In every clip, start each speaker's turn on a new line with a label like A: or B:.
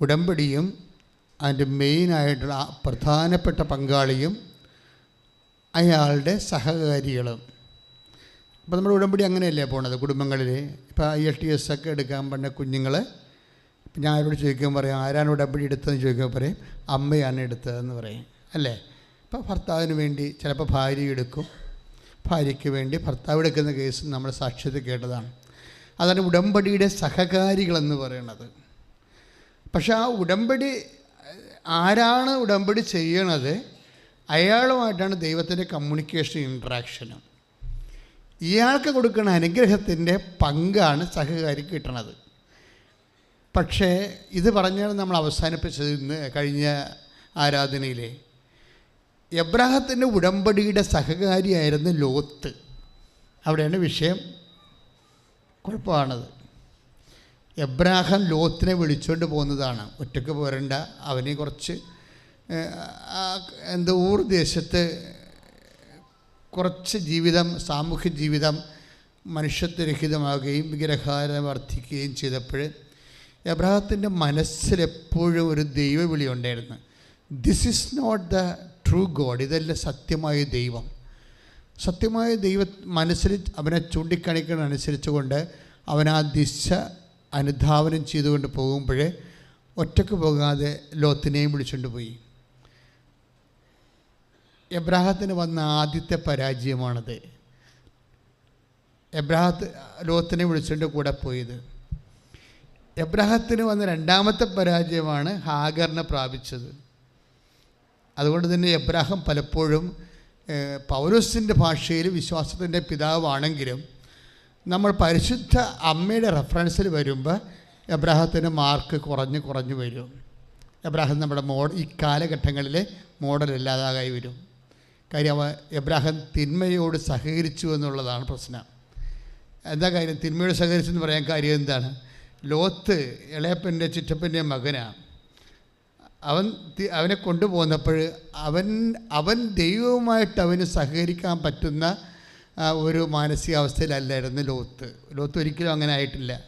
A: ഉടമ്പടിയും അതിന്റെ മെയിനായിട്ടുള്ള പ്രധാനപ്പെട്ട പങ്കാളിയും അയാളുടെ സഹകാരികളും. അപ്പോൾ നമ്മുടെ ഉടമ്പടി അങ്ങനെയല്ലേ പോണത് കുടുംബങ്ങളിൽ ഇപ്പോൾ ഐ എൽ ടി എസ് ഒക്കെ എടുക്കാൻ പറഞ്ഞ കുഞ്ഞുങ്ങൾ ഇപ്പം ഞാൻ ആരോട് ചോദിക്കുമ്പോൾ പറയും ആരാണ് ഉടമ്പടി എടുത്തതെന്ന്? ചോദിക്കുമ്പോൾ പറയും അമ്മയാണ് എടുത്തതെന്ന് പറയും. അല്ലേ? ഇപ്പോൾ ഭർത്താവിന് വേണ്ടി ചിലപ്പോൾ ഭാര്യ എടുക്കും. ഭാര്യയ്ക്ക് വേണ്ടി ഭർത്താവ് എടുക്കുന്ന കേസ് നമ്മൾ സാക്ഷ്യത്തിൽ കേട്ടതാണ്. അതാണ് ഉടമ്പടിയുടെ സഹകാരികളെന്ന് പറയുന്നത് പക്ഷെ ആ ഉടമ്പടി ആരാണ് ഉടമ്പടി ചെയ്യണത്? അയാളുമായിട്ടാണ് ദൈവത്തിന്റെ കമ്മ്യൂണിക്കേഷൻ ഇൻട്രാക്ഷനും ഇയാൾക്ക് കൊടുക്കുന്ന അനുഗ്രഹത്തിന്റെ പങ്കാണ് സഹകാരി കിട്ടണത്. പക്ഷേ ഇത് പറഞ്ഞാണ് നമ്മൾ അവസാനിപ്പിച്ചത് ഇന്ന് കഴിഞ്ഞ ആരാധനയിലെ. എബ്രാഹത്തിന്റെ ഉടമ്പടിയുടെ സഹകാരിയായിരുന്നു ലോത്ത്. അവിടെയാണ് വിഷയം. കുഴപ്പമാണത്. എബ്രാഹാം ലോത്തിനെ വിളിച്ചുകൊണ്ട് പോകുന്നതാണ്. ഒറ്റയ്ക്ക് പോരണ്ട. അവനെ കുറച്ച് എന്താ ഊർ ദേശത്ത് കുറച്ച് ജീവിതം സാമൂഹ്യ ജീവിതം മനുഷ്യത്വരഹിതമാകുകയും വിഗ്രഹാരം വർദ്ധിക്കുകയും ചെയ്തപ്പോൾ എബ്രാഹത്തിന്റെ മനസ്സിലെപ്പോഴും ഒരു ദൈവവിളി ഉണ്ടായിരുന്നു. This is not the true God ഇതല്ല സത്യമായ ദൈവം. സത്യമായ ദൈവ മനസ്സിൽ അവനെ ചൂണ്ടിക്കാണിക്കുന്നതനുസരിച്ച് കൊണ്ട് അവൻ ആ ദിശ അനുധാവനം ചെയ്തുകൊണ്ട് പോകുമ്പോഴേ ഒറ്റയ്ക്ക് പോകാതെ ലോത്തിനെയും വിളിച്ചുകൊണ്ട് പോയി. എബ്രാഹത്തിന് വന്ന ആദ്യത്തെ പരാജയമാണത്. എബ്രാഹത്ത് ലോത്തിനെ വിളിച്ചുകൊണ്ട് കൂടെ പോയത്. എബ്രാഹത്തിന് വന്ന രണ്ടാമത്തെ പരാജയമാണ് ഹാഗറിനെ പ്രാപിച്ചത്. അതുകൊണ്ട് തന്നെ എബ്രാഹം പലപ്പോഴും പൗരസിന്റെ ഭാഷയിൽ വിശ്വാസത്തിന്റെ പിതാവാണെങ്കിലും നമ്മൾ പരിശുദ്ധ അമ്മയുടെ റെഫറൻസിൽ വരുമ്പോൾ എബ്രാഹത്തിന്റെ മാർക്ക് കുറഞ്ഞ് കുറഞ്ഞ് വരും. എബ്രാഹിം നമ്മുടെ മോഡ ഈ കാലഘട്ടങ്ങളിലെ മോഡൽ ഇല്ലാതാകായി വരും. കാര്യം അവ എബ്രാഹിം തിന്മയോട് സഹകരിച്ചു എന്നുള്ളതാണ് പ്രശ്നം. എന്താ കാര്യം? തിന്മയോട് സഹകരിച്ചു എന്ന് പറയാൻ കാര്യം എന്താണ്? ലോത്ത് ഇളയപ്പന്റെ ചിറ്റപ്പന്റെ മകനാണ് അവൻ അവനെ കൊണ്ടുപോകുന്നപ്പോൾ അവൻ അവൻ ദൈവവുമായിട്ട് അവന് സഹകരിക്കാൻ പറ്റുന്ന ഒരു മാനസികാവസ്ഥയിലല്ലായിരുന്നു ലോത്ത്. ലോത്ത് ഒരിക്കലും അങ്ങനെ ആയിട്ടില്ല.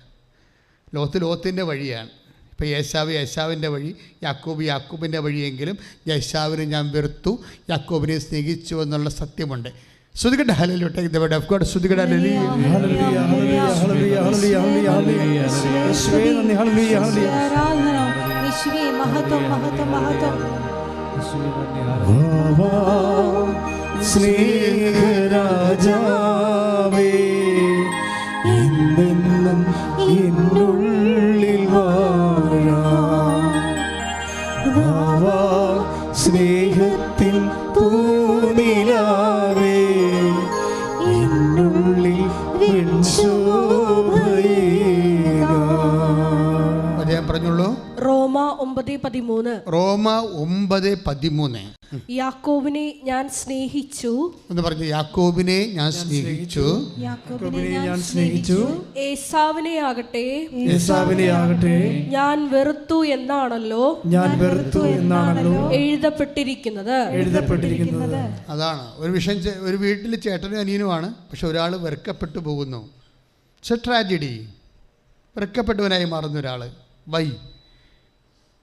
A: ലോത്ത് ലോത്തിന്റെ വഴിയാണ്. ഇപ്പോൾ യേശാവ് യേശാവിന്റെ വഴി യാക്കൂബ് യാക്കൂബിന്റെ വഴിയെങ്കിലും യേശാവിനെ ഞാൻ വെറുത്തു യാക്കൂബിനെ സ്നേഹിച്ചു എന്നുള്ള സത്യമുണ്ട്. ശ്രുതികട്ടെ ഹലോട്ടെ ഇതവിടെ ശ്രുതികട
B: hallelujah, hallelujah, hallelujah, hallelujah, hallelujah. യേശുവേ, ഹല്ലേലൂയ, ഹല്ലേലൂയ.
C: ആരാധന യേശുവേ മഹത്വം മഹത്വം. മഹത്വം
B: വാ, സ്നേഹരാജാവേ എന്നെന്നും എന്നുള്ളിൽ വാഴാം. സ്നേഹത്തിൻ പൂനിലാവേ എന്നുള്ളിൽ
A: പറഞ്ഞുള്ളൂ.
C: റോമ ഒമ്പത് പതിമൂന്ന്.
A: റോമ ഒമ്പത് പതിമൂന്ന്.
C: യാക്കോബിനെ ഞാൻ സ്നേഹിച്ചു.
A: എന്ന് പറഞ്ഞു യാക്കോബിനെ ഞാൻ സ്നേഹിച്ചു.
B: യാക്കോബിനെ ഞാൻ സ്നേഹിച്ചു.
C: ഏസാവിനെ ആകട്ടെ.
B: ഏസാവിനെ ആകട്ടെ.
C: ഞാൻ വെറുത്തു എന്നാണല്ലോ.
B: ഞാൻ വെറുത്തു എന്നാണല്ലോ.
C: എഴുതപ്പെട്ടിരിക്കുന്നത്.
B: എഴുതപ്പെട്ടിരിക്കുന്നത്.
A: അതാണ്. ഒരു വിഷയം ഒരു വീട്ടിൽ ചേട്ടനും അനിയനുമാണ്. പക്ഷെ ഒരാൾ വെറുക്കപ്പെട്ടു പോകുന്നു. It's A tragedy. വെറുക്കപ്പെട്ടവനായി മാറുന്ന ഒരാൾ വൈ.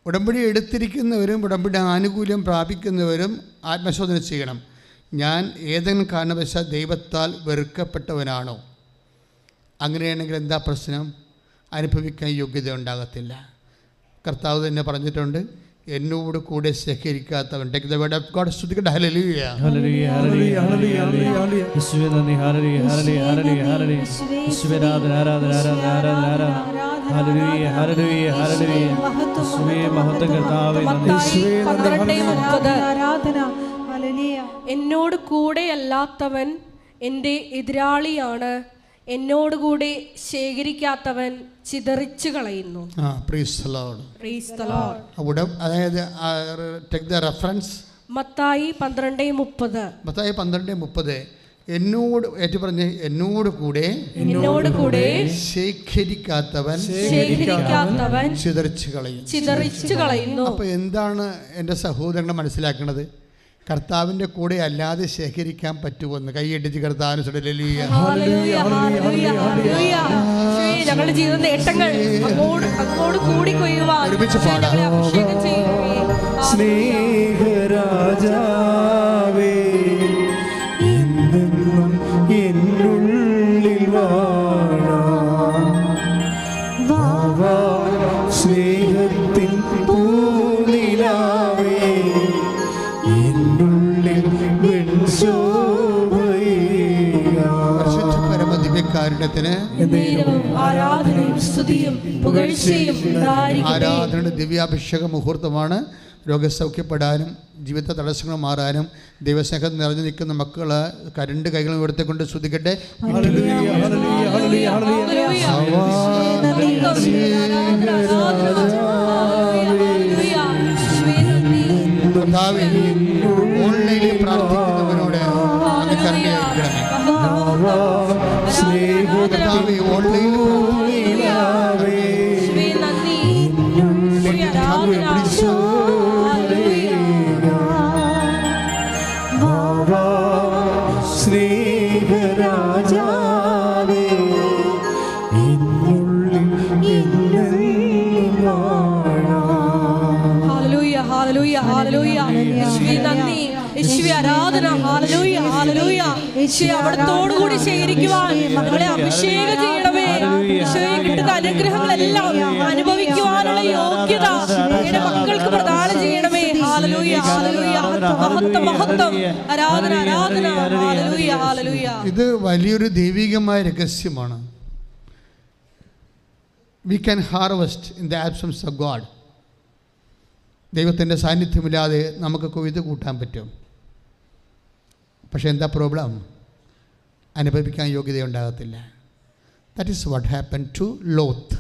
A: ഉടമ്പടി എടുത്തിരിക്കുന്നവരും ഉടമ്പടി ആനുകൂല്യം പ്രാപിക്കുന്നവരും ആത്മശോധന ചെയ്യണം. ഞാൻ ഏതെങ്കിലും കാരണവശാൽ ദൈവത്താൽ വെറുക്കപ്പെട്ടവനാണോ? അങ്ങനെയാണെങ്കിൽ എന്താ പ്രശ്നം? അനുഭവിക്കാൻ യോഗ്യത ഉണ്ടാകത്തില്ല. കർത്താവ് തന്നെ പറഞ്ഞിട്ടുണ്ട് എന്നോട് കൂടെ സഹകരിക്കാത്തവൻ take the word of God സ്തുതിക്കട്ടെ hallelujah
D: hallelujah, hallelujah, hallelujah, hallelujah. യേശുവേ നന്ദി, ഹല്ലേലൂയ, ഹല്ലേലൂയ, ഹല്ലേലൂയ, ഹല്ലേലൂയ. യേശുവേ ആരാധന, ആരാധന, ആരാധന, ആരാധന,
C: എന്നോട് കൂടെ അല്ലാത്തവൻ എന്റെ എതിരാളിയാണ്. എന്നോട് കൂടെ ശേഖരിക്കാത്തവൻ ചിതറിച്ചു കളയുന്നു.
A: അതായത് റെഫറൻസ്
C: മത്തായി പന്ത്രണ്ട് മുപ്പത്.
A: മത്തായി പന്ത്രണ്ട് മുപ്പത്. എന്നോട് ഏറ്റു പറഞ്ഞ് എന്നോട് കൂടെ
C: എന്നോട് കൂടെ
A: ശേഖരിക്കാത്തവൻ
C: ശേഖരിക്കാത്തവൻ
A: ചിതറിച്ച് കളയും
C: ചിതറിച്ചു കളയുന്നു.
A: അപ്പൊ എന്താണ് എന്റെ സഹോദരനെ മനസ്സിലാക്കുന്നത് കർത്താവിന്റെ കൂടെ അല്ലാതെ ശേഖരിക്കാൻ പറ്റുമെന്ന് കൈയടിച്ച് കർത്താവിന് സുടലിയ
C: ഹല്ലേലൂയ, ഹല്ലേലൂയ, ഹല്ലേലൂയ. യേശുവേ, ഞങ്ങളുടെ ജീവിത നേട്ടങ്ങൾ അങ്ങോട് കൂടി കൊയ്യുവാൻ
A: ഒരുമിച്ച്
C: നേരവും ആരാധനയും സ്തുതിയും പുകഴ്ചയും ഉണ്ടായിരിക്കട്ടെ.
A: ആരാധനയുടെ ദിവ്യാഭിഷേക മുഹൂർത്തമാണ്. രോഗസൗഖ്യപ്പെടാനും ജീവിത തടസ്സങ്ങൾ മാറാനും ദൈവസ്നേഹം നിറഞ്ഞു നിൽക്കുന്ന മക്കൾ കരണ്ട് കൈകൾ ഉയർത്തിക്കൊണ്ട് ശ്രദ്ധിക്കട്ടെ ഓൺലൈനിൽ
C: ഹല്ലേലൂയ ഹല്ലേലൂയ ഹല്ലേലൂയ. ഹാലലൂയ യേശുവേ കൂടി ശേഖരിക്കുവാൻ ഞങ്ങളെ അഭിഷേകം ചെയ്യണമേ. കിട്ടുന്ന അനുഗ്രഹങ്ങളെല്ലാം അനുഭവിക്കുവാനുള്ള യോഗ്യത മക്കൾക്ക് പ്രദാനം ചെയ്യണമേ. ഹാലലൂയ ഹാലലൂയ മഹത്വം മഹത്വം ആരാധന ആരാധന. ഹാലലൂയ ഹാലലൂയ
A: ഇത് വലിയൊരു ദൈവികമായ രഹസ്യമാണ്. We can harvest in the absence of God ദൈവത്തിന്റെ സാന്നിധ്യമില്ലാതെ നമുക്ക് കൊയ്ത് കൂട്ടാൻ പറ്റും. പക്ഷേ എന്താ പ്രോബ്ലം അനുഭവിക്കാൻ യോഗ്യതയുണ്ടാകത്തില്ല. That is what happen to Lot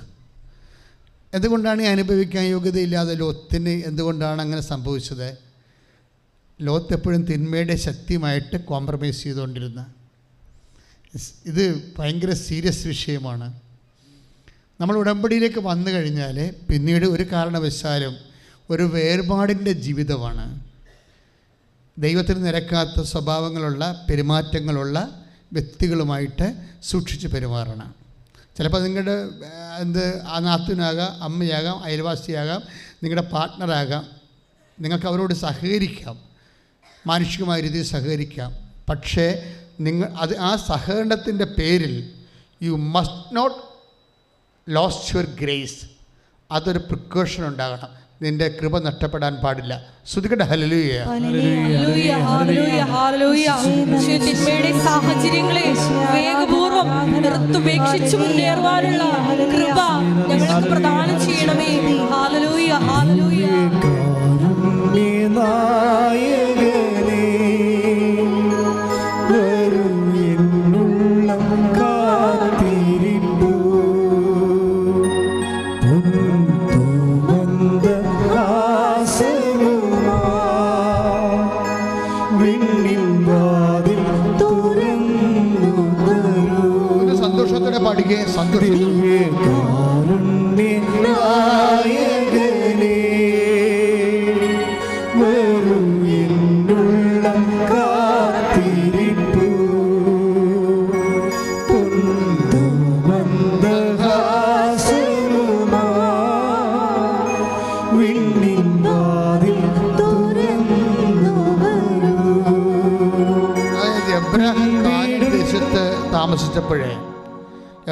A: എന്തുകൊണ്ടാണ് ഈ അനുഭവിക്കാൻ യോഗ്യതയില്ലാതെ ലോത്തിന് എന്തുകൊണ്ടാണ് അങ്ങനെ സംഭവിച്ചത്? ലോത്ത് എപ്പോഴും തിന്മയുടെ ശക്തിയുമായിട്ട് കോംപ്രമൈസ് ചെയ്തുകൊണ്ടിരുന്ന. ഇത് ഭയങ്കര സീരിയസ് വിഷയമാണ്. നമ്മൾ ഉടമ്പടിയിലേക്ക് വന്നു കഴിഞ്ഞാൽ പിന്നീട് ഒരു കാരണവശാലും ഒരു വേർപാടിന്റെ ജീവിതമാണ്. ദൈവത്തിന് നിരക്കാത്ത സ്വഭാവങ്ങളുള്ള പെരുമാറ്റങ്ങളുള്ള വ്യക്തികളുമായിട്ട് സൂക്ഷിച്ച് പെരുമാറണം. ചിലപ്പോൾ നിങ്ങളുടെ എന്ത് ആ നാത്തുനാകാം അമ്മയാകാം അയൽവാസിയാകാം നിങ്ങളുടെ പാർട്ട്ണറാകാം. നിങ്ങൾക്ക് അവരോട് സഹകരിക്കാം. മാനുഷികമായ രീതിയിൽ സഹകരിക്കാം. പക്ഷേ നിങ്ങൾ അത് ആ സഹകരണത്തിന്റെ പേരിൽ you must not lost your grace അതൊരു പ്രിക്കോഷൻ ഉണ്ടാകണം. നിന്റെ കൃപ നഷ്ടപ്പെടാൻ പാടില്ല. ഹലലുയ
C: തിന്മയുടെ സാഹചര്യങ്ങളെ വേഗപൂർവം നിർത്തുപേക്ഷിച്ചു മുന്നേറുവാനുള്ള കൃപ ഞങ്ങൾക്ക് പ്രദാനം ചെയ്യണമേ. Hallelujah hallelujah
A: dele.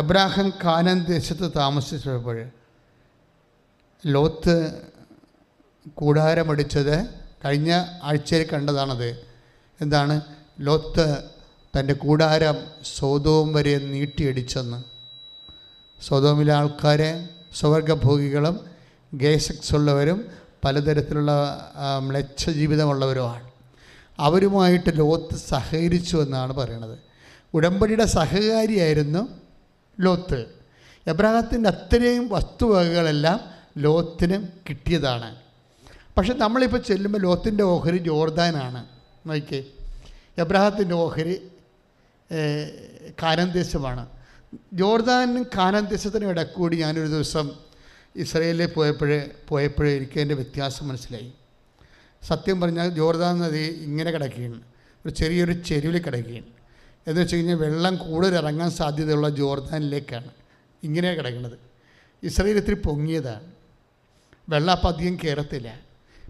A: Abraham Canaan ദേശത്ത് താമസിച്ചപ്പോൾ ലോത്ത് കൂടാരമടിച്ചത് കഴിഞ്ഞ ആഴ്ചയിൽ കണ്ടതാണത്. എന്താണ്? ലോത്ത് തന്റെ കൂടാരം സ്വതവും വരെ നീട്ടിയടിച്ചെന്ന്. സ്വതോമിലെ ആൾക്കാരെ സ്വവർഗഭോഗികളും ഗേസെക്സ് ഉള്ളവരും പലതരത്തിലുള്ള മ്ലേച്ഛ ജീവിതമുള്ളവരുമാണ് അവരുമായിട്ട് ലോത്ത് സഹകരിച്ചു എന്നാണ് പറയണത്. ഉടമ്പടിയുടെ സഹകാരിയായിരുന്നു ലോത്ത്. എബ്രഹാത്തിന്റെ അത്രയും വസ്തുവകകളെല്ലാം ലോത്തിന് കിട്ടിയതാണ്. പക്ഷെ നമ്മളിപ്പോൾ ചെല്ലുമ്പോൾ ലോത്തിന്റെ ഓഹരി ജോർദാനാണ്. നോക്കിയേ. എബ്രഹാത്തിന്റെ ഓഹരി കാനന്ദേശമാണ് ജോർദാനും കാനാൻ ദേശത്തിനും ഇടക്കൂടി ഞാനൊരു ദിവസം ഇസ്രയേലിൽ പോയപ്പോഴേ പോയപ്പോഴേ എനിക്ക് അതിന്റെ വ്യത്യാസം മനസ്സിലായി. സത്യം പറഞ്ഞാൽ ജോർദാൻ നദി ഇങ്ങനെ കിടക്കുകയാണ്. ഒരു ചെറിയൊരു ചെരുവിൽ കിടക്കുകയാണ്. എന്ന് വെച്ച് കഴിഞ്ഞാൽ വെള്ളം കൂടുതൽ ഇറങ്ങാൻ സാധ്യതയുള്ള ജോർദാനിലേക്കാണ്. ഇങ്ങനെ കിടക്കുന്നത് ഇസ്രയേൽ ഇത്തിരി പൊങ്ങിയതാണ്. വെള്ളം അപ്പം അധികം കയറത്തില്ല.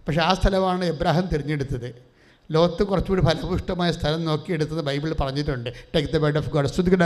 A: പക്ഷേ ആ സ്ഥലമാണ് എബ്രാഹിം തിരഞ്ഞെടുത്തത്. ലോകത്ത് കുറച്ചുകൂടി ഫലപുഷ്ടമായ സ്ഥലം നോക്കിയെടുത്തത് ബൈബിളിൽ പറഞ്ഞിട്ടുണ്ട്. Take the word of God സ്തുതിക്കട്ടെ.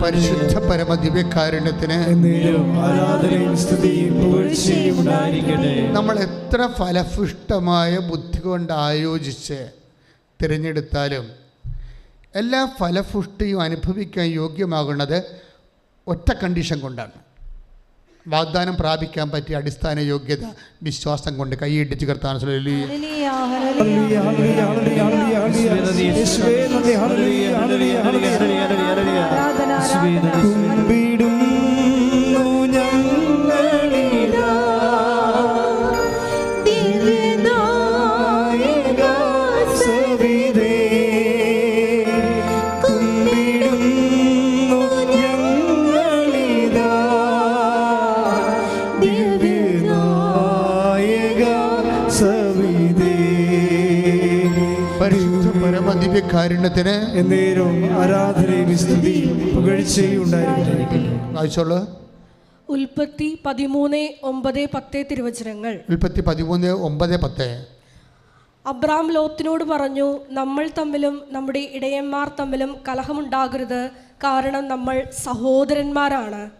A: പരിശുദ്ധ പരമ ദിവ്യകാരുണ്യത്തിന്
B: ആരാധനയും സ്തുതിയും പുകഴ്ചയും
A: നമ്മൾ എത്ര ഫലഭുഷ്ടമായ ബുദ്ധി കൊണ്ട് ആയോജിച്ച് തിരഞ്ഞെടുത്താലും എല്ലാ ഫലഭുഷ്ടിയും അനുഭവിക്കാൻ യോഗ്യമാകുന്നത് ഒറ്റ കണ്ടീഷൻ കൊണ്ടാണ് വാഗ്ദാനം പ്രാപിക്കാൻ പറ്റിയ അടിസ്ഥാന യോഗ്യത വിശ്വാസം കൊണ്ട് കൈയിടിച്ച് കർത്താൻ
E: ഹല്ലേലൂയ,
B: യേശുവേ നന്ദി,
A: ദിവ്യകാരുണ്യത്തിന്
B: എന്നേരും ആരാധനയും സ്തുതിയും പുകഴ്ചയും ഉണ്ടായിരിക്കട്ടെ
A: വായിച്ചോളൂ.
C: ഉൽപ്പത്തി പതിമൂന്ന് ഒമ്പത് പത്ത് തിരുവചനങ്ങൾ.
A: ഉൽപ്പത്തി പതിമൂന്ന് ഒമ്പത് പത്ത്.
C: അബ്രാം ലോത്തിനോട് പറഞ്ഞു നമ്മൾ തമ്മിലും നമ്മുടെ ഇടയന്മാർ തമ്മിലും കലഹമുണ്ടാകരുത്. കാരണം നമ്മൾ സഹോദരന്മാരാണ്.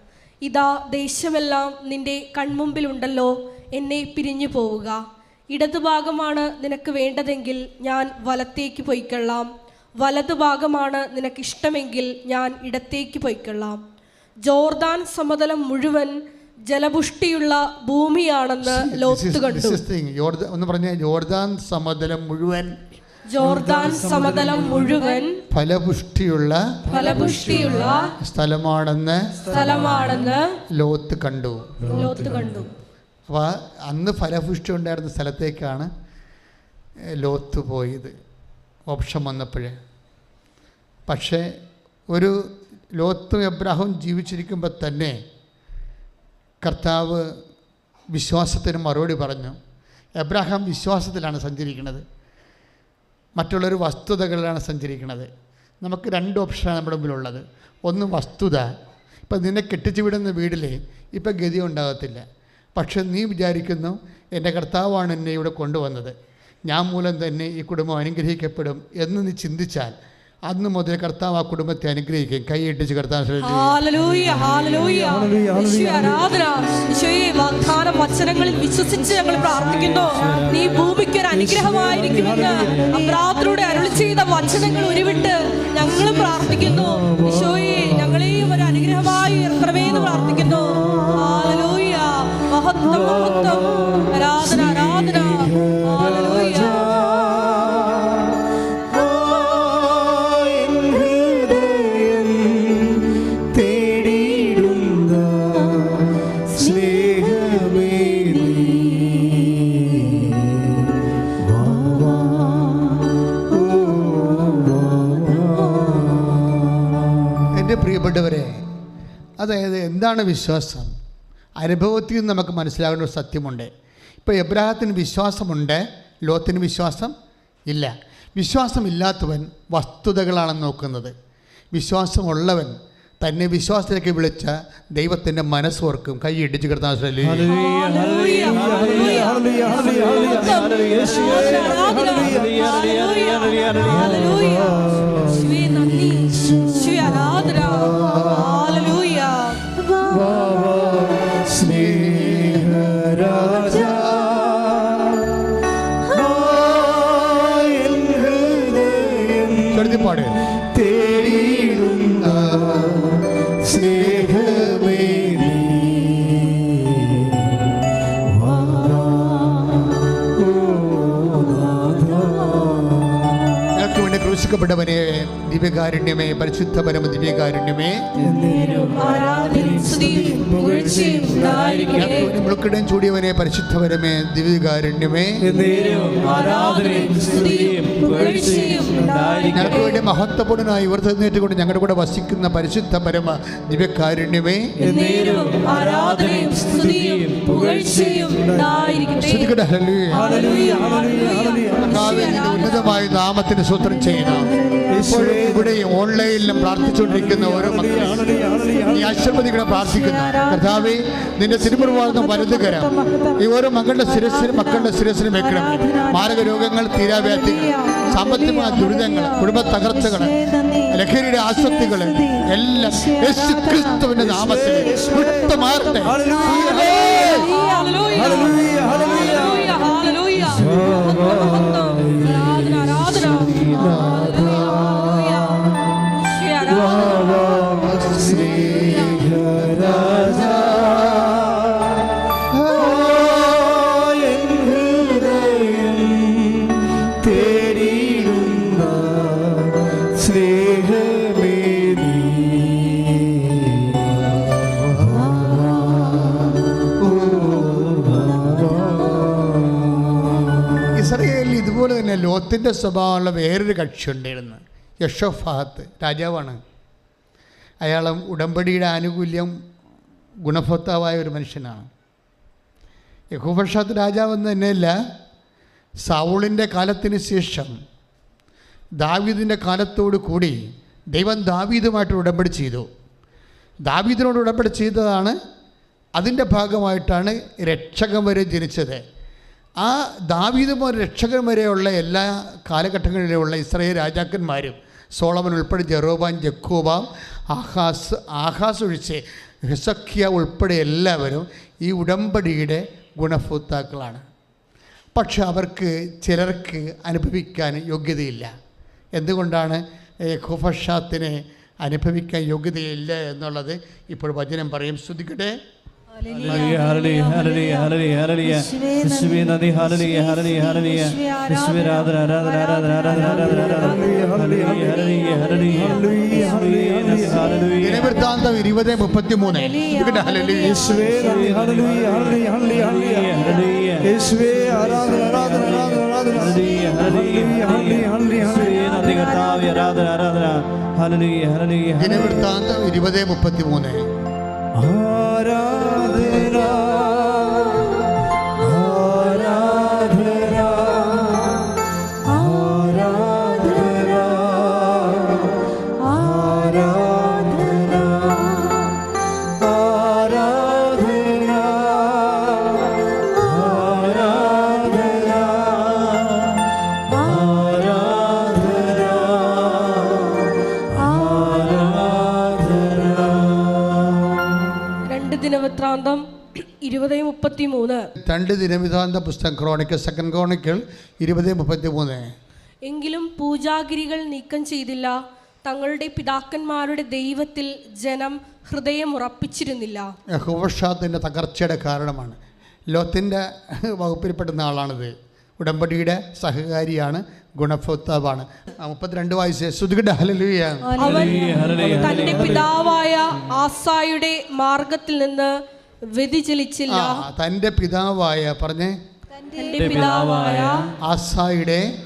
C: ഇതാ ദേശമെല്ലാം നിന്റെ കൺമുമ്പിലുണ്ടല്ലോ. എന്നെ പിരിഞ്ഞു പോവുക. ഇടതുഭാഗമാണ് നിനക്ക് വേണ്ടതെങ്കിൽ ഞാൻ വലത്തേക്ക് പൊയ്ക്കൊള്ളാം. വലതുഭാഗമാണ് നിനക്കിഷ്ടമെങ്കിൽ ഞാൻ ഇടത്തേക്ക് പൊയ്ക്കൊള്ളാം. ജോർദാൻ സമതലം മുഴുവൻ ജലപുഷ്ടിയുള്ള ഭൂമിയാണെന്ന് ലോത്ത് കണ്ടു.
A: ഒന്ന് പറഞ്ഞ യോർദാൻ സമതലം മുഴുവൻ
C: ജോർദാൻ സമതലം മുഴുവൻ
A: ഫലപുഷ്ടിയുള്ള
C: ഫലപുഷ്ടിയുള്ള
A: സ്ഥലമാണെന്ന്
C: സ്ഥലമാണെന്ന്
A: ലോത്ത് കണ്ടു.
C: ലോത്ത് കണ്ടു.
A: അപ്പോൾ അന്ന് ഫലപുഷ്ടി ഉണ്ടായിരുന്ന സ്ഥലത്തേക്കാണ് ലോത്ത് പോയത്. ഓപ്ഷൻ വന്നപ്പോഴേ. പക്ഷേ ഒരു ലോത്തും എബ്രാഹും ജീവിച്ചിരിക്കുമ്പോൾ തന്നെ കർത്താവ് വിശ്വാസത്തിന് മറുപടി പറഞ്ഞു. എബ്രാഹാം വിശ്വാസത്തിലാണ് സഞ്ചരിക്കുന്നത്. മറ്റുള്ളൊരു വസ്തുതകളിലാണ് സഞ്ചരിക്കുന്നത്. നമുക്ക് രണ്ട് ഓപ്ഷനാണ് നമ്മുടെ മുമ്പിലുള്ളത്. ഒന്ന് വസ്തുത. ഇപ്പം നിന്നെ കെട്ടിച്ചു വിടുന്ന വീട്ടിൽ ഇപ്പം ഗതി ഉണ്ടാകത്തില്ല പക്ഷെ നീ വിചാരിക്കുന്നു എന്റെ കർത്താവാണ് എന്നെ ഇവിടെ കൊണ്ടുവന്നത്. ഞാൻ മൂലം തന്നെ ഈ കുടുംബം അനുഗ്രഹിക്കപ്പെടും എന്ന് നീ ചിന്തിച്ചാൽ അന്ന് മുതൽ കർത്താവ് ആ കുടുംബത്തെ അനുഗ്രഹിക്കും. കൈയിട്ടിച്ച് കർത്താവ്
C: വാഗ്ദാന വചനങ്ങളിൽ വിശ്വസിച്ച് ഞങ്ങൾ പ്രാർത്ഥിക്കുന്നു. നീ ഭൂമിക്ക് ഒരു അനുഗ്രഹമായിരിക്കുമെന്ന് അബ്രാത്തിലൂടെ അരുളി ചെയ്ത വചനങ്ങൾ ഉരുവിട്ട് ഞങ്ങൾ പ്രാർത്ഥിക്കുന്നു. യേശോയെ ഞങ്ങളെയും ഒരു അനുഗ്രഹമായി ഉയർത്തണമേ എന്ന് പ്രാർത്ഥിക്കുന്നു. മഹത്വം മഹത്വം. ആരാധന
A: എന്താണ് വിശ്വാസം അനുഭവത്തിൽ നിന്ന് നമുക്ക് മനസ്സിലാകേണ്ട ഒരു സത്യമുണ്ട് ഇപ്പോൾ എബ്രാഹത്തിന് വിശ്വാസമുണ്ട് ലോത്തിന് വിശ്വാസം ഇല്ല വിശ്വാസമില്ലാത്തവൻ വസ്തുതകളാണ് നോക്കുന്നത് വിശ്വാസമുള്ളവൻ തന്നെ വിശ്വാസത്തിലേക്ക് വിളിച്ച ദൈവത്തിന്റെ മനസ്സോർക്കും കൈയിടിച്ച് കിടത്താൻ ശ്രമിക്കും ദിവ്യകാരുണ്യമേ പരിശുദ്ധ പരമ ദിവ്യകാരുണ്യമേ. മുളുക്കിടം ചൂടിയവനെ പരിശുദ്ധ പരമേ ദിവ്യകാരുണ്യമേ. ഞങ്ങൾക്ക് വേണ്ടി മഹത്വപൂർണനായി ഉയർത്തെഴുന്നേറ്റുകൊണ്ട് ഞങ്ങളുടെ കൂടെ വസിക്കുന്ന പരിശുദ്ധ പരമ ദിവ്യകാരുണ്യമേ. ഉന്നതമായ നാമത്തിന് സൂത്രം ചെയ്യണം. ഇവിടെ ഓൺലൈനിലും പ്രാർത്ഥിച്ചുകൊണ്ടിരിക്കുന്ന ഓരോ മക്കളും നീ ആശീർവദിക്കണം പ്രാർത്ഥിക്കുന്നു. കർത്താവേ നിന്റെ തിരുമുറുവാർന്ന വലുതുകരം ഈ ഓരോ മക്കളുടെ ശിരസിനും മക്കളുടെ ശിരസിനും വെക്കണം. മാരക രോഗങ്ങൾ തീരാവ്യാധികൾ സാമ്പത്തികമായ ദുരിതങ്ങൾ കുടുംബ തകർച്ചകൾ ലഹരിയുടെ ആസക്തികൾ എല്ലാം യേശു ക്രിസ്തുവിന്റെ നാമത്തിൽ വിട്ടുമാറട്ടെ
C: ഹല്ലേലൂയ, ഹല്ലേലൂയ, ഹല്ലേലൂയ, ഹല്ലേലൂയ.
A: തന്നെ ലോത്തിന്റെ സ്വഭാവമുള്ള വേറൊരു കക്ഷി ഉണ്ടായിരുന്നു യഷോഫാഹത്ത് രാജാവാണ്. അയാളും ഉടമ്പടിയുടെ ആനുകൂല്യം ഗുണഭോക്താവായ ഒരു മനുഷ്യനാണ്. യഹൂഫഷാത്ത് രാജാവെന്ന് തന്നെയല്ല സൗളിന്റെ കാലത്തിന് ശേഷം ദാവീദിന്റെ കാലത്തോട് കൂടി ദൈവം ദാവീദുമായിട്ട് ഉടമ്പടി ചെയ്തു. ദാവീദിനോട് ഉടമ്പടി ചെയ്തതാണ് അതിന്റെ ഭാഗമായിട്ടാണ് രക്ഷകൻ വരെ ജനിച്ചത്. ആ ദാവീദ് മുതൽ രക്ഷകൻ വരെയുള്ള എല്ലാ കാലഘട്ടങ്ങളിലുള്ള ഇസ്രായേൽ രാജാക്കന്മാരും സോളമൻ ഉൾപ്പെടെ ജെറോബാൻ ജക്കോബാം ആഹാസ് ആഹാസ് ഒഴിച്ച് ഹിസഖ്യ ഉൾപ്പെടെ എല്ലാവരും ഈ ഉടമ്പടിയുടെ ഗുണഭോക്താക്കളാണ്. പക്ഷെ അവർക്ക് ചിലർക്ക് അനുഭവിക്കാൻ യോഗ്യതയില്ല. എന്തുകൊണ്ടാണ് ഖുഫഷാത്തിനെ അനുഭവിക്കാൻ യോഗ്യതയില്ല എന്നുള്ളത് ഇപ്പോൾ വചനം പറയും. ശ്രദ്ധിക്കട്ടെ. ദിനവൃത്താന്തം ഇരുപത് മുപ്പത്തി മൂന്ന്
B: ആരാധന ആരാധന ആരാധന ആരാധന
D: ആരാധന,
A: ഇരുപത് മുപ്പത്തി മൂന്ന്
B: ആരാധന
C: രണ്ട്
A: ദിനവിധാന്ത പുസ്തകം ക്രോണിക്കൽ സെക്കൻഡ് ക്രോണിക്കൽ ഇരുപത് മുപ്പത്തി മൂന്ന്
C: എങ്കിലും പൂജാഗിരികൾ നീക്കം ചെയ്തില്ല. തങ്ങളുടെ പിതാക്കന്മാരുടെ ദൈവത്തിൽ ജനം ഹൃദയം ഉറപ്പിച്ചിരുന്നില്ല.
A: യഹോവഷാത്തിന്റെ തകർച്ചയുടെ കാരണമാണ്. ലോത്തിന്റെ വകുപ്പിൽപ്പെടുന്ന ആളാണിത്. ഉടമ്പടിയുടെ സഹകാരിയാണ് ഗുണഭോക്താവാണ്. മുപ്പത്തിരണ്ട് വയസ്സ്. ശ്രുതികട ഹലലുയ
C: അവൻ തന്റെ പിതാവായ ആസായുടെ മാർഗത്തിൽ നിന്ന് വ്യതിചലിച്ചില്ല.
A: തന്റെ പിതാവായ പറഞ്ഞേ.
C: തന്റെ പിതാവായ
A: ആസായുടെ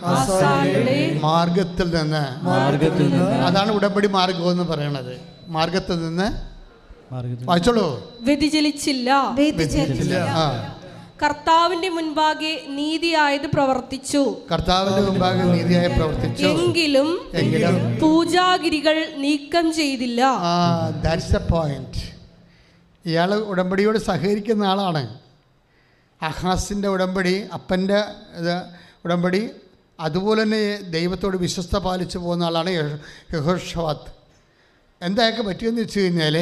A: മാർഗത്തിൽ നിന്ന്.
D: മാർഗത്തിൽ നിന്ന്.
A: അതാണ് ഉടമ്പടി മാർഗം എന്ന് പറയണത്. മാർഗത്തിൽ നിന്ന്
D: മാർഗത്തിൽ
A: വായിച്ചോളൂ.
C: വ്യതിചലിച്ചില്ല.
A: ആ.
C: കർത്താവിന്റെ മുൻപാകെ നീതിയായത് പ്രവർത്തിച്ചു.
A: കർത്താവിന്റെ മുൻപാകെ നീതിയായി പ്രവർത്തിച്ചു.
C: എങ്കിലും
A: എങ്കിലും
C: പൂജാഗിരികൾ നീക്കം ചെയ്തില്ല.
A: ആ ദാറ്റ്സ് എ പോയിന്റ് ഇയാൾ ഉടമ്പടിയോട് സഹകരിക്കുന്ന ആളാണ്. അഹാസിന്റെ ഉടമ്പടി അപ്പന്റെ ഇത് ഉടമ്പടി അതുപോലെ തന്നെ ദൈവത്തോട് വിശ്വസ്ത പാലിച്ചു പോകുന്ന ആളാണ് യഹോഷവാത്ത് എന്തായൊക്കെ പറ്റിയെന്ന് വെച്ച് കഴിഞ്ഞാൽ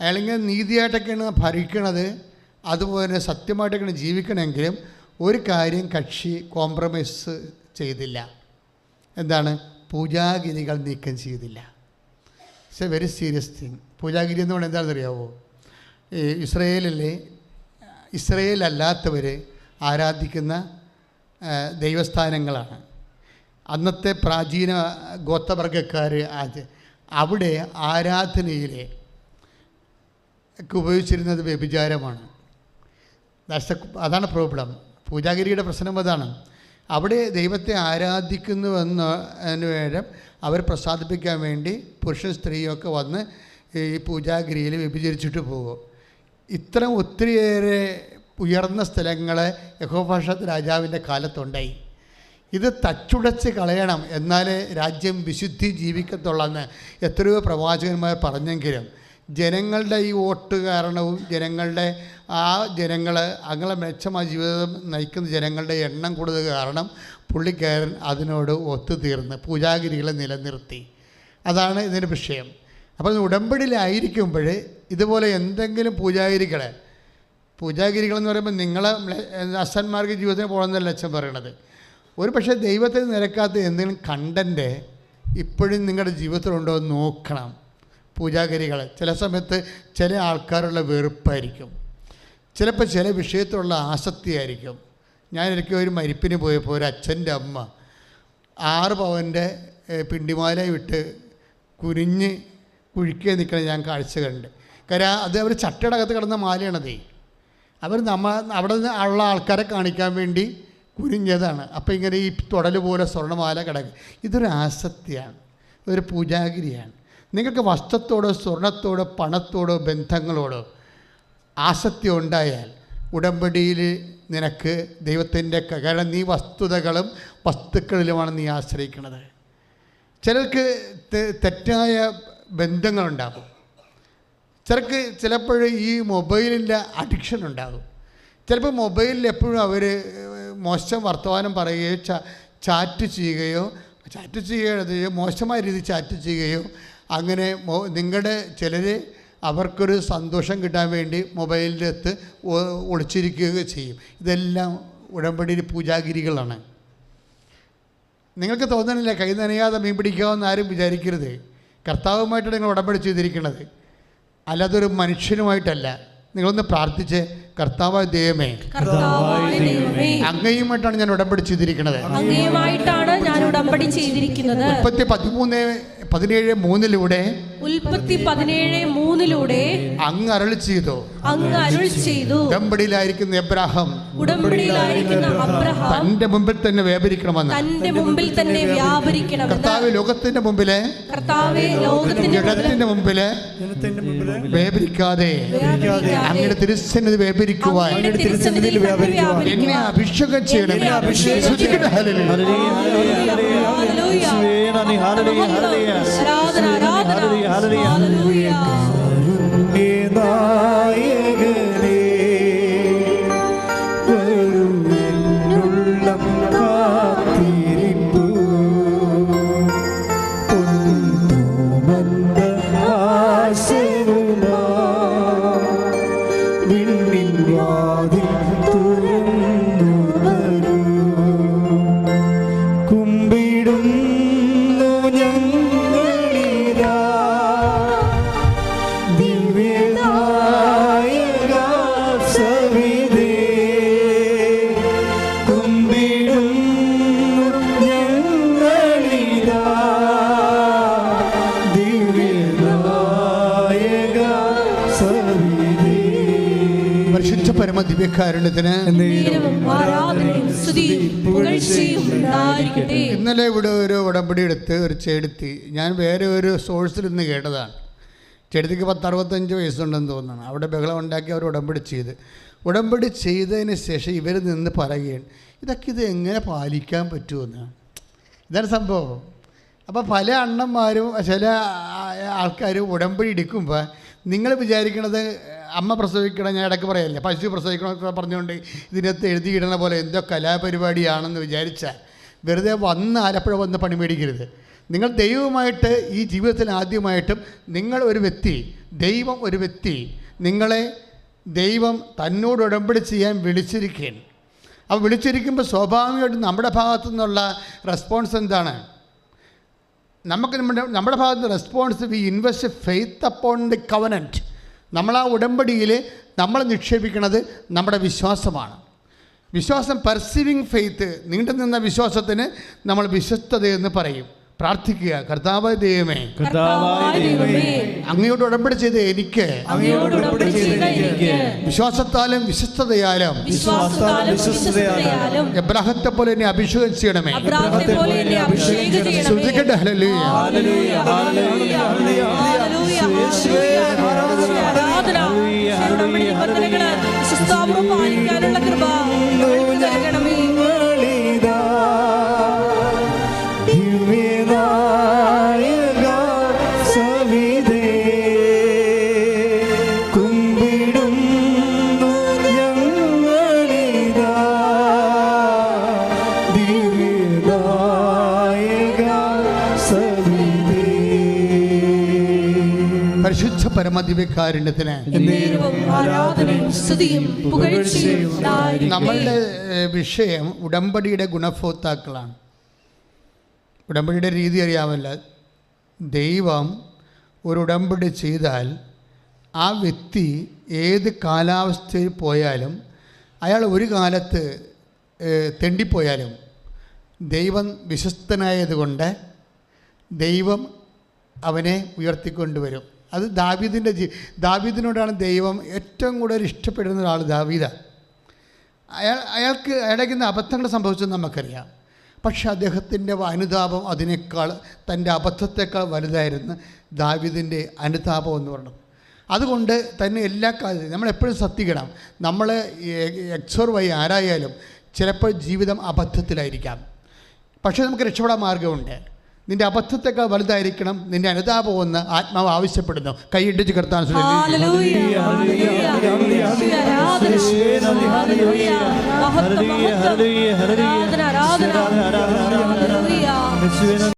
A: അയാളിങ്ങനെ നീതിയായിട്ടൊക്കെയാണ് ഭരിക്കണത് അതുപോലെ തന്നെ സത്യമായിട്ടൊക്കെയാണ് ജീവിക്കണമെങ്കിലും ഒരു കാര്യം കക്ഷി കോംപ്രമൈസ് ചെയ്തില്ല. എന്താണ്? പൂജാഗിരികൾ നീക്കം ചെയ്തില്ല. It's a very serious thing പൂജാഗിരി എന്ന് പറഞ്ഞാൽ എന്താണെന്ന് അറിയാവോ ഈ ഇസ്രയേലിലെ ഇസ്രയേൽ അല്ലാത്തവർ ആരാധിക്കുന്ന ദൈവസ്ഥാനങ്ങളാണ്. അന്നത്തെ പ്രാചീന ഗോത്രവർഗക്കാർ അവിടെ ആരാധനയിലെ ഉപയോഗിച്ചിരുന്നത് വ്യഭിചാരമാണ്. ദാറ്റ്സ് അതാണ് പ്രോബ്ലം. പൂജാഗിരിയുടെ പ്രശ്നം അതാണ്. അവിടെ ദൈവത്തെ ആരാധിക്കുന്നുവെന്ന് വേണം അവർ പ്രസാദിപ്പിക്കാൻ വേണ്ടി പുരുഷൻ സ്ത്രീയൊക്കെ വന്ന് ഈ പൂജാഗിരിയിൽ വ്യഭിചരിച്ചിട്ട് പോകും. ഇത്തരം ഒത്തിരിയേറെ ഉയർന്ന സ്ഥലങ്ങൾ യഹോഭാഷത്ത് രാജാവിന്റെ കാലത്തുണ്ടായി. ഇത് തച്ചുടച്ച് കളയണം എന്നാലേ രാജ്യം വിശുദ്ധി ജീവിക്കത്തുള്ളെന്ന് എത്രയോ പ്രവാചകന്മാർ പറഞ്ഞെങ്കിലും ജനങ്ങളുടെ ഈ വോട്ട് കാരണവും ജനങ്ങളുടെ ആ ജനങ്ങൾ അങ്ങനെ മെച്ചമായ ജീവിതം നയിക്കുന്ന ജനങ്ങളുടെ എണ്ണം കൂടുതൽ കാരണം പുള്ളിക്കാരൻ അതിനോട് ഒത്തുതീർന്ന് പൂജാഗിരികളെ നിലനിർത്തി. അതാണ് ഇതിന്റെ വിഷയം. അപ്പോൾ ഉടമ്പടിയിലായിരിക്കുമ്പോൾ ഇതുപോലെ എന്തെങ്കിലും പൂജാഗിരികളെ പൂജാഗിരികളെന്ന് പറയുമ്പോൾ നിങ്ങളെ അച്ഛന്മാർക്ക് ജീവിതത്തിന് പോകണമെന്നല്ല അച്ഛൻ പറയണത്. ഒരു പക്ഷേ ദൈവത്തിന് നിരക്കാത്ത എന്തെങ്കിലും കണ്ടന്റ് ഇപ്പോഴും നിങ്ങളുടെ ജീവിതത്തിലുണ്ടോ എന്ന് നോക്കണം. പൂജാഗിരികൾ ചില സമയത്ത് ചില ആൾക്കാരുള്ള വെറുപ്പായിരിക്കും. ചിലപ്പോൾ ചില വിഷയത്തിലുള്ള ആസക്തിയായിരിക്കും. ഞാൻ എനിക്ക് ഒരു മരിപ്പിന് പോയപ്പോൾ ഒരു അച്ഛന്റെ അമ്മ ആറ് പവന്റെ പിണ്ടിമാല വിട്ട് കുരിഞ്ഞ് കുഴിക്കുക നിൽക്കണ ഞാൻ കാഴ്ച കണ്ട്. കാര്യം അത് അവർ ചട്ടയുടെ അകത്ത് കിടന്ന മാലയാണതേ. അവർ നമ്മ അവിടെ ഉള്ള ആൾക്കാരെ കാണിക്കാൻ വേണ്ടി കുനിഞ്ഞതാണ്. അപ്പോൾ ഇങ്ങനെ ഈ തുടൽ പോലെ സ്വർണമാല കിടക്കും. ഇതൊരു ആസക്തിയാണ്. ഒരു പൂജാഗിരിയാണ്. നിങ്ങൾക്ക് വസ്ത്രത്തോടോ സ്വർണത്തോടോ പണത്തോടോ ബന്ധങ്ങളോടോ ആസക്തി ഉണ്ടായാൽ ഉടമ്പടിയിൽ നിനക്ക് ദൈവത്തിന്റെ കാരണം നീ വസ്തുതകളും വസ്തുക്കളിലുമാണ് നീ ആശ്രയിക്കുന്നത്. ചിലർക്ക് തെറ്റായ ബന്ധങ്ങളുണ്ടാകും. ചിലർക്ക് ചിലപ്പോൾ ഈ മൊബൈലിന്റെ അഡിക്ഷൻ ഉണ്ടാകും. ചിലപ്പോൾ മൊബൈലിൽ എപ്പോഴും അവർ മോശം വർത്തമാനം പറയുകയോ ചാറ്റ് ചെയ്യുകയോ ചാറ്റ് ചെയ്യുകയോ മോശമായ രീതിയിൽ ചാറ്റ് ചെയ്യുകയോ അങ്ങനെ നിങ്ങളുടെ ചിലർ അവർക്കൊരു സന്തോഷം കിട്ടാൻ വേണ്ടി മൊബൈലിനകത്ത് ഒളിച്ചിരിക്കുകയോ ചെയ്യും. ഇതെല്ലാം ഉടമ്പടിയിൽ പൂജാഗിരികളാണ്. നിങ്ങൾക്ക് തോന്നണില്ല കൈ നനയാതെ മീൻ പിടിക്കാമെന്ന് ആരും വിചാരിക്കരുത്. കർത്താവുമായിട്ടാണ് നിങ്ങൾ ഉടമ്പടി ചെയ്തിരിക്കുന്നത്. അല്ലാതെ ഒരു മനുഷ്യനുമായിട്ടല്ല. നിങ്ങളൊന്ന് പ്രാർത്ഥിച്ച് കർത്താവായ ദൈവമേ
B: കർത്താവായ ദൈവമേ
A: അങ്ങയുമായിട്ടാണ് ഞാൻ ഉടമ്പടി ചെയ്തിരിക്കുന്നത്.
B: അങ്ങയുമായിട്ടാണ് ഞാൻ ഉടമ്പടി ചെയ്തിരിക്കുന്നത്.
A: മുപ്പത്തി പതിമൂന്ന് പതിനേഴ് മൂന്നിലൂടെ
B: ഉൽപ്പത്തി പതിനേഴ് മൂന്നിലൂടെ
A: അങ്ങ് അരളി ചെയ്തു.
B: അങ്ങ് അരുൾ ചെയ്തു.
A: ഉടമ്പടിയിലായിരിക്കുന്ന എബ്രാഹം
B: ഉടമ്പടിയിലായിരിക്കുന്ന അബ്രഹാം
A: തന്റെ മുമ്പിൽ തന്നെ വ്യാപരിക്കണമെന്ന്.
B: തന്റെ മുമ്പിൽ തന്നെ വ്യാപരിക്കണം
A: കർത്താവ് ലോകത്തിന്റെ മുമ്പിലെ
B: കർത്താവെ ലോകത്തിന്റെ
A: മുമ്പിലെ മുമ്പിൽ വേപരിക്കാതെ
B: വ്യാപരിക്കാതെ
A: അങ്ങയുടെ തിരുസന്നിധി
B: വ്യാപരിക്കുവാൻ.
A: എന്നെ അഭിഷേകം ചെയ്യണം.
B: എന്നെ അഭിഷേകം
A: സ്തുതിക്കട്ടെ,
B: ആരാധന ആരാധന
A: ദിവ്യകാരുണ്യത്തിന് ഇന്നലെ ഇവിടെ ഒരു ഉടമ്പടി എടുത്ത് ഒരു ചെടുത്തി. ഞാൻ വേറെ ഒരു സോഴ്സിൽ നിന്ന് കേട്ടതാണ്. ചെടുത്തിക്ക് പത്ത് അറുപത്തഞ്ച് വയസ്സുണ്ടെന്ന് തോന്നുന്നു. അവിടെ ബഹളം ഉണ്ടാക്കി അവർ ഉടമ്പടി ചെയ്ത്. ഉടമ്പടി ചെയ്തതിന് ശേഷം ഇവർ നിന്ന് പറയുകയാണ് ഇതൊക്കെ ഇത് എങ്ങനെ പാലിക്കാൻ പറ്റുമെന്ന്? ഇതാണ് സംഭവം. അപ്പോൾ പല അണ്ണന്മാരും ചില ആൾക്കാരും ഉടമ്പടി എടുക്കുമ്പോൾ നിങ്ങൾ വിചാരിക്കണത് അമ്മ പ്രസവിക്കണം ഞാൻ ഇടയ്ക്ക് പറയല്ലേ പശു പ്രസവിക്കണം പറഞ്ഞുകൊണ്ട് ഇതിനകത്ത് എഴുതിയിടണ പോലെ എന്തോ കലാപരിപാടിയാണെന്ന് വിചാരിച്ചാൽ വെറുതെ വന്ന് ആലപ്പുഴ വന്ന് പണി മേടിക്കരുത്. നിങ്ങൾ ദൈവമായിട്ട് ഈ ജീവിതത്തിൽ ആദ്യമായിട്ടും നിങ്ങൾ ഒരു വ്യക്തി ദൈവം ഒരു വ്യക്തി നിങ്ങളെ ദൈവം തന്നോട് ഉടമ്പടി ചെയ്യാൻ വിളിച്ചിരിക്കുകയാണ്. അപ്പോൾ വിളിച്ചിരിക്കുമ്പോൾ സ്വാഭാവികമായിട്ടും നമ്മുടെ ഭാഗത്തു നിന്നുള്ള റെസ്പോൺസ് എന്താണ്? നമുക്ക് നമ്മുടെ നമ്മുടെ ഭാഗത്ത് response we invest faith upon the covenant നമ്മൾ ആ ഉടമ്പടിയിൽ നമ്മൾ നിക്ഷേപിക്കുന്നത് നമ്മുടെ വിശ്വാസമാണ്. വിശ്വാസം പെർസീവിങ് ഫെയ്ത്ത് നീണ്ടു നിന്ന വിശ്വാസത്തിന് നമ്മൾ വിശ്വസ്തതയെന്ന് പറയും. പ്രാർത്ഥിക്കുക കർത്താവ് ദൈവമേ
C: കർത്താവായ ദൈവമേ
A: അങ്ങയോട് ഉടമ്പടി ചെയ്ത എനിക്ക്
B: അങ്ങയോട് ഉടമ്പടി ചെയ്ത എനിക്ക്
A: വിശ്വാസത്താലും വിശ്വസ്തതയാലും എബ്രാഹത്തെ പോലെ എന്നെ അഭിഷേകം ചെയ്യണമേ.
B: അബ്രാഹത്തെ പോലെ എന്നെ അഭിഷേകം ചെയ്യണമേ.
A: ശ്രദ്ധിക്കട്ടെ hallelujah.
B: Hallelujah, hallelujah, hallelujah, hallelujah.
A: പരമദിവ്യകാരുണ്യത്തിന്. നമ്മളുടെ വിഷയം ഉടമ്പടിയുടെ ഗുണഭോക്താക്കളാണ്. ഉടമ്പടിയുടെ രീതി അറിയാമല്ല. ദൈവം ഒരു ഉടമ്പടി ചെയ്താൽ ആ വ്യക്തി ഏത് കാലാവസ്ഥയിൽ പോയാലും അയാൾ ഒരു കാലത്ത് തെണ്ടിപ്പോയാലും ദൈവം വിശ്വസ്തനായതുകൊണ്ട് ദൈവം അവനെ ഉയർത്തിക്കൊണ്ടുവരും. അത് ദാവീദിന്റെ ജീ ദാവീദിനോടാണ് ദൈവം ഏറ്റവും കൂടുതൽ ഇഷ്ടപ്പെടുന്ന ഒരാൾ ദാവീദ. അയാൾ അയാൾക്ക് ഇന്ന് അബദ്ധങ്ങൾ സംഭവിച്ചത് നമുക്കറിയാം. പക്ഷെ അദ്ദേഹത്തിന്റെ അനുതാപം അതിനേക്കാൾ തന്റെ അബദ്ധത്തെക്കാൾ വലുതായിരുന്നു ദാവീദിന്റെ അനുതാപം എന്ന് പറയുന്നത്. അതുകൊണ്ട് തന്നെ എല്ലാ കാലത്തും നമ്മളെപ്പോഴും ശ്രദ്ധിക്കണം. നമ്മൾ എക്സോർ വൈ ആരായാലും ചിലപ്പോൾ ജീവിതം അബദ്ധത്തിലായിരിക്കാം. പക്ഷേ നമുക്ക് രക്ഷപ്പെടാൻ മാർഗമുണ്ട് നിന്റെ അബദ്ധത്തെക്കാൾ വലുതായിരിക്കണം നിന്റെ അനുതാപം ഒന്ന് ആത്മാവ് ആവശ്യപ്പെടുന്നു കൈയിട്ടിച്ച് കർത്താൻ
B: ഹല്ലേലൂയ,